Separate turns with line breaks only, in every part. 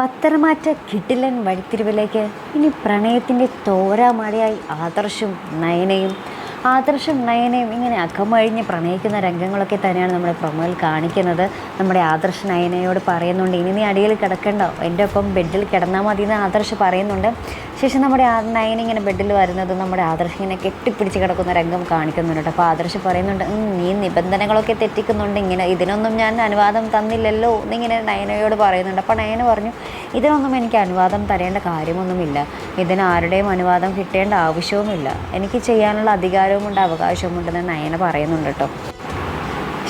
പത്തരമാറ്റ കിട്ടിലൻ വഴിത്തിരിവിലേക്ക് ഇനി പ്രണയത്തിന്റെ തോരാമഴയായി ആദർശും നയനയും. ആദർശം നയനയും ഇങ്ങനെ അകമഴിഞ്ഞ് പ്രണയിക്കുന്ന രംഗങ്ങളൊക്കെ തന്നെയാണ് നമ്മുടെ പ്രൊമോയിൽ കാണിക്കുന്നത്. നമ്മുടെ ആദർശ് നയനയോട് പറയുന്നുണ്ട് ഇനി നീ അടിയിൽ കിടക്കണ്ട. എന്റെ ഒപ്പം ബെഡിൽ കിടന്നാൽ മതി എന്ന് ആദർശ് പറയുന്നുണ്ട്. ശേഷം നമ്മുടെ ആ നയന ഇങ്ങനെ ബെഡിൽ വരുന്നത് നമ്മുടെ ആദർശ് ഇങ്ങനെ കെട്ടിപ്പിടിച്ച് കിടക്കുന്ന രംഗം കാണിക്കുന്നുണ്ട് അപ്പോൾ ആദർശ് പറയുന്നുണ്ട് നീ നിബന്ധനകളൊക്കെ തെറ്റിക്കുന്നുണ്ട്. ഇങ്ങനെ ഇതിനൊന്നും ഞാൻ അനുവാദം തന്നില്ലല്ലോ എന്നിങ്ങനെ നയനയോട് പറയുന്നുണ്ട്. അപ്പോൾ നയന പറഞ്ഞു ഇതിനൊന്നും എനിക്ക് അനുവാദം തരേണ്ട കാര്യമൊന്നുമില്ല. ഇതിന് ആരുടെയും അനുവാദം കിട്ടേണ്ട ആവശ്യവുമില്ല. എനിക്ക് ചെയ്യാനുള്ള അധികാരവുമുണ്ട് അവകാശവുമുണ്ടെന്ന് നയന പറയുന്നുണ്ട് കേട്ടോ.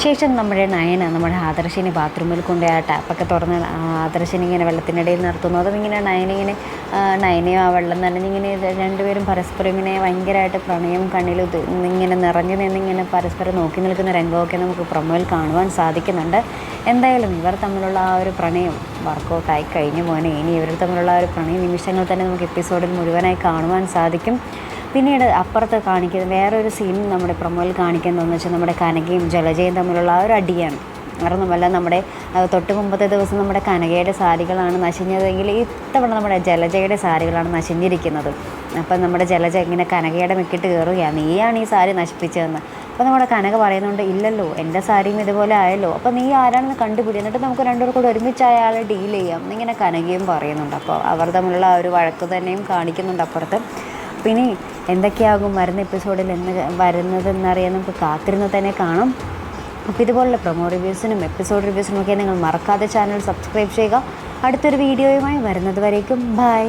ശേഷം നമ്മുടെ നയന നമ്മുടെ ആദർശിനെ ബാത്റൂമിൽ കൊണ്ടുപോയി ആ ടാപ്പൊക്കെ തുറന്ന് ആദർശിനി ഇങ്ങനെ വെള്ളത്തിനിടയിൽ നിർത്തുന്നു. അതും ഇങ്ങനെ നയന ഇങ്ങനെ നയനയും ആ വെള്ളം നനഞ്ഞിങ്ങനെ രണ്ടുപേരും പരസ്പരം ഇങ്ങനെ ഭയങ്കരമായിട്ട് പ്രണയം കണ്ണിൽ ഇങ്ങനെ നിറഞ്ഞു നിന്നിങ്ങനെ പരസ്പരം നോക്കി നിൽക്കുന്ന രംഗമൊക്കെ നമുക്ക് പ്രൊമോയിൽ കാണുവാൻ സാധിക്കുന്നുണ്ട്. എന്തായാലും ഇവർ തമ്മിലുള്ള ആ ഒരു പ്രണയം വർക്കൗട്ട് ആയി കഴിഞ്ഞു പോകാൻ ഇനി ഇവർ തമ്മിലുള്ള ആ ഒരു പ്രണയ നിമിഷങ്ങൾ തന്നെ നമുക്ക് എപ്പിസോഡിൽ മുഴുവനായി കാണുവാൻ സാധിക്കും. പിന്നീട് അപ്പുറത്ത് കാണിക്കുന്ന വേറൊരു സീൻ നമ്മുടെ പ്രൊമോയിൽ കാണിക്കുന്നതെന്ന് വെച്ചാൽ നമ്മുടെ കനകയും ജലജയും തമ്മിലുള്ള ആ ഒരു അടിയാണ്. വേറൊന്നുമല്ല നമ്മുടെ തൊട്ട് മുമ്പത്തെ ദിവസം നമ്മുടെ കനകയുടെ സാരികളാണ് നശിഞ്ഞതെങ്കിൽ ഇത്തവണ നമ്മുടെ ജലജയുടെ സാരികളാണ് നശിഞ്ഞിരിക്കുന്നത്. അപ്പം നമ്മുടെ ജലജ ഇങ്ങനെ കനകയുടെ മെക്കിട്ട് കയറുകയാണ്. നീയാണ് ഈ സാരി നശിപ്പിച്ചതെന്ന്. അപ്പോൾ നമ്മുടെ കനക പറയുന്നുണ്ട് ഇല്ലല്ലോ എന്റെ സാരിയും ഇതുപോലെ ആയല്ലോ. അപ്പോൾ നീ ആരാണെന്ന് കണ്ടുപിടി. എന്നിട്ട് നമുക്ക് രണ്ടുപേർ കൂടെ ഒരുമിച്ച് അയാളെ ഡീൽ ചെയ്യാം. എന്നിങ്ങനെ കനകയും പറയുന്നുണ്ട്. അപ്പോൾ അവർ തമ്മിലുള്ള ആ ഒരു വഴക്ക് തന്നെയും കാണിക്കുന്നുണ്ട് അപ്പുറത്ത്. പിന്നെ എന്തൊക്കെയാകും വരുന്ന എപ്പിസോഡിൽ എന്ന് വരുന്നതെന്നറിയാൻ നമുക്ക് കാത്തിരുന്ന് തന്നെ കാണാം. അപ്പോൾ ഇതുപോലുള്ള പ്രൊമോ റിവ്യൂസിനും എപ്പിസോഡ് റിവ്യൂസിനും ഒക്കെ നിങ്ങൾ മറക്കാതെ ചാനൽ സബ്സ്ക്രൈബ് ചെയ്യുക. അടുത്തൊരു വീഡിയോയുമായി വരുന്നത് വരേക്കും. ബൈ